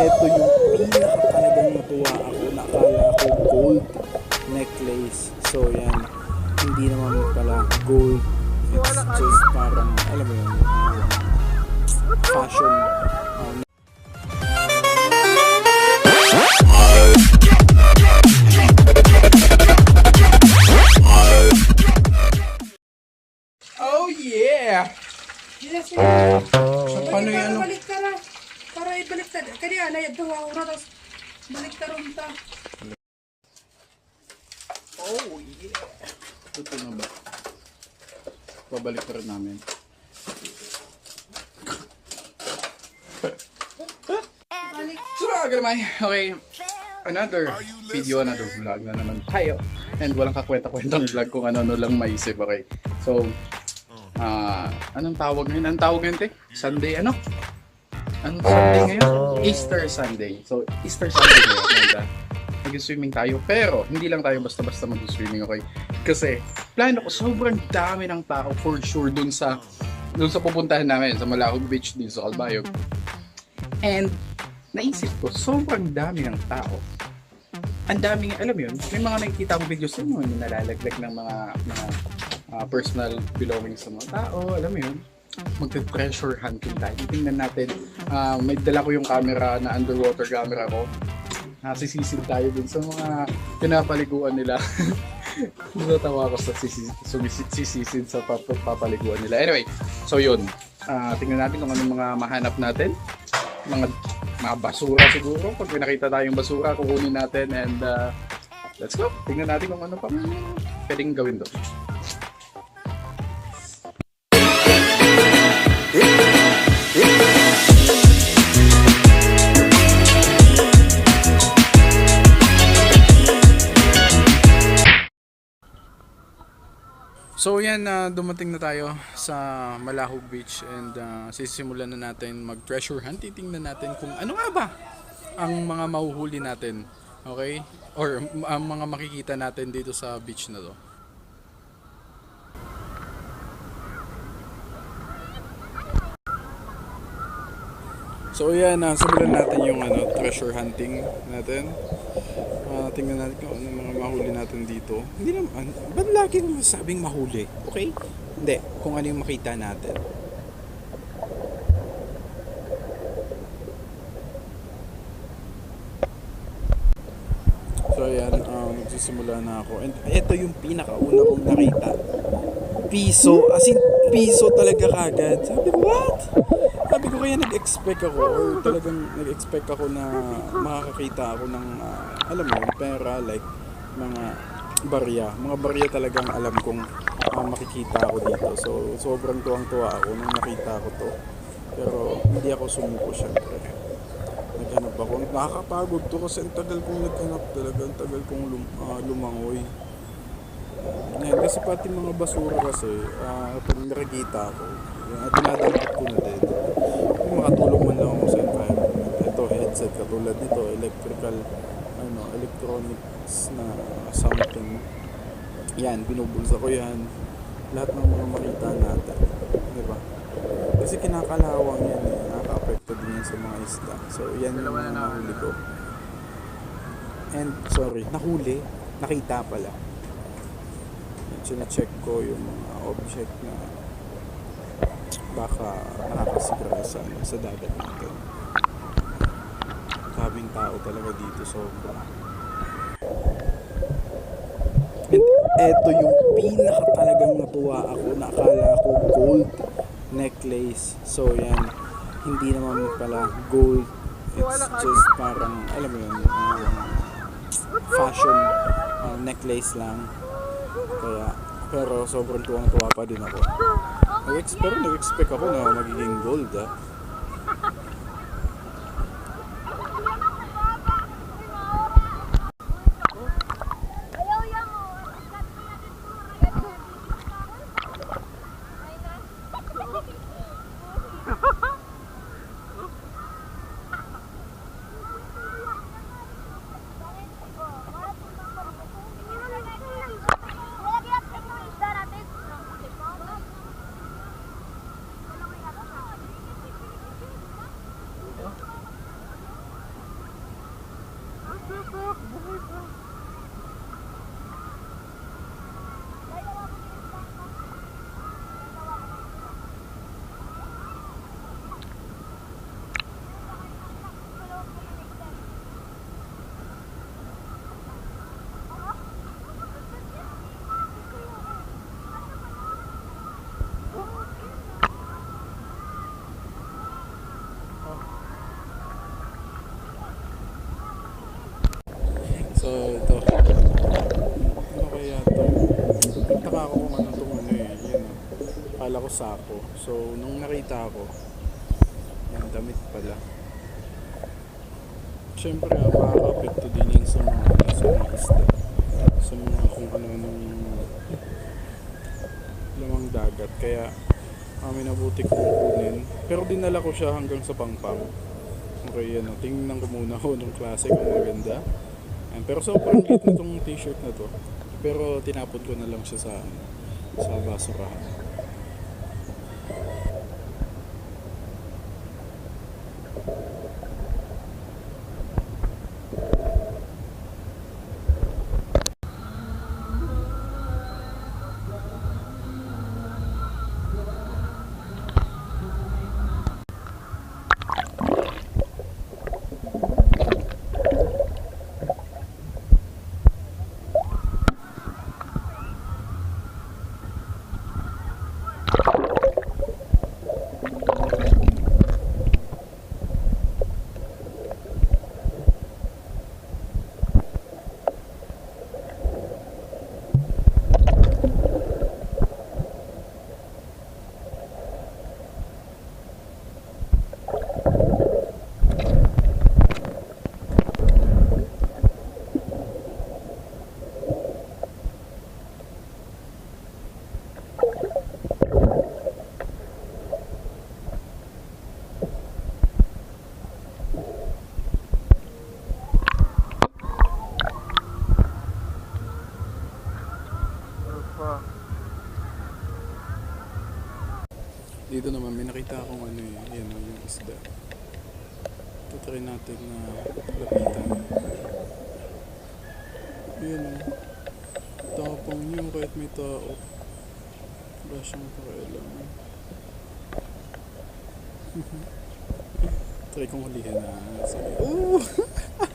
eto yung pinaka talagang natuwa ako. Nakala ko gold necklace. So yan, hindi naman pala gold. It's just parang, alam mo yun, um, fashion. Ka. Kaya na yung dawa ko na. Tapos balik ka rin ta. Oh yeah! Ito na ba? Babalik na rin namin. Mga kalamay, okay, another video, another vlog na naman tayo. And walang kakwenta-kwentang vlog kung ano-ano lang maisip, okay? So, ah, anong tawag ngayon? Anong tawag ngayon, te? Sunday, ano? Anong Sunday ngayon? Easter Sunday. So, Easter Sunday ngayon. Uh, nag-swimming tayo. Pero, hindi lang tayo basta-basta mag-swimming, okay? Kasi, plano ko, sobrang dami ng tao for sure dun sa dun sa pupuntahan namin sa Malacog Beach din sa Calbayog. And naisip ko, sobrang dami ng tao. Ang daming, alam yun, may mga nakikita akong videos sa mo, yung nalalaglag ng mga, mga ah, personal belongings sa mga tao, alam mo yun, magte-treasure hunting tayo. Tingnan natin, ah, may dala ko yung camera na underwater camera ko. Nasisisid tayo dun sa mga pinapaliguan nila. Natatawa ko sa sisi- sumisid- sisisid sa pap- papaliguan nila. Anyway, so yun. Ah, tingnan natin kung anong mga mahanap natin mga mga basura siguro. Pag may nakita tayong basura, kukunin natin and uh, let's go. Tingnan natin kung ano pa pwedeng gawin doon. So yan, na dumating na tayo sa Malahog Beach and uh, sisimulan na natin mag-treasure hunt. Titingnan natin kung ano nga ba ang mga mahuhuli natin. Okay? Or ang mga makikita natin dito sa beach na to. So yan, uh, simulan natin yung ano, treasure hunting natin. Ah, tingnan natin kung ano mga mahuli natin dito. Hindi naman, ba't lagi mo sabing mahuli? Okay? Hindi, kung ano yung makita natin. So ayan, um, magsisimula na ako. And ito yung pinakauna kong nakita. Piso, as in piso talaga kagad. Sabi what? Ko kaya nag-expect ako or talagang nag-expect ako na makakakita ako ng, ah, alam mo, pera like mga barya. Mga barya talagang alam kong ah, makikita ako dito. So, sobrang tuwang-tuwa ako nung nakita ko to. Pero hindi ako sumuko syempre. Naghanap ako. Nakakapagod to kasi ang tagal kong naghanap talaga. Ang tagal kong lum, ah, lumangoy. Ngayon, kasi pati mga basura kasi, ah, pag nakikita ko, uh, dinadampot ko na din. Headset katulad nito, electrical, ano, electronics na something. Yan, binubulsa ko yan. Lahat ng mga makita natin. Di ba? Kasi kinakalawang yan eh. Nakaka-apekto din yan sa mga isda. So, yan yung mga nahuli ko. And, sorry, nahuli. Nakita pala. Sina-check ko yung mga object na baka nakakasigra sa, sa dagat natin. Kaming tao talaga dito sobra. And eto yung pinaka talagang natuwa ako. Nakala ko gold necklace. So yan, hindi naman pala gold. It's just parang, alam mo yun, um, fashion uh, necklace lang. Kaya, pero sobrang tuwang-tuwa pa din ako. Nag-expect, nag-expect ako na magiging gold ah. Pa ako kung ano tong ano eh. Yan o. Kala ko sako. So, nung nakita ko, yan, damit pala. Siyempre, ah, makaka-apekto din yan sa mga, sa mga isda. Sa mga kung ano-anong lamang dagat. Kaya, kami nabuti kong kunin. Pero dinala ko siya hanggang sa pangpang. Okay, yan o. Tingnan ko muna ho nung klase kung maganda. Ayan, pero sobrang liit nitong t-shirt na to. Pero tinapon ko na lang siya sa sa basurahan. Dito naman may nakita akong ano eh, yan o, yung isda. Ito try natin na lapitan. Yan o. Tapang niyo kahit may tao. Wala siyang pakialam. try kong hulihan na. Sige. Oh!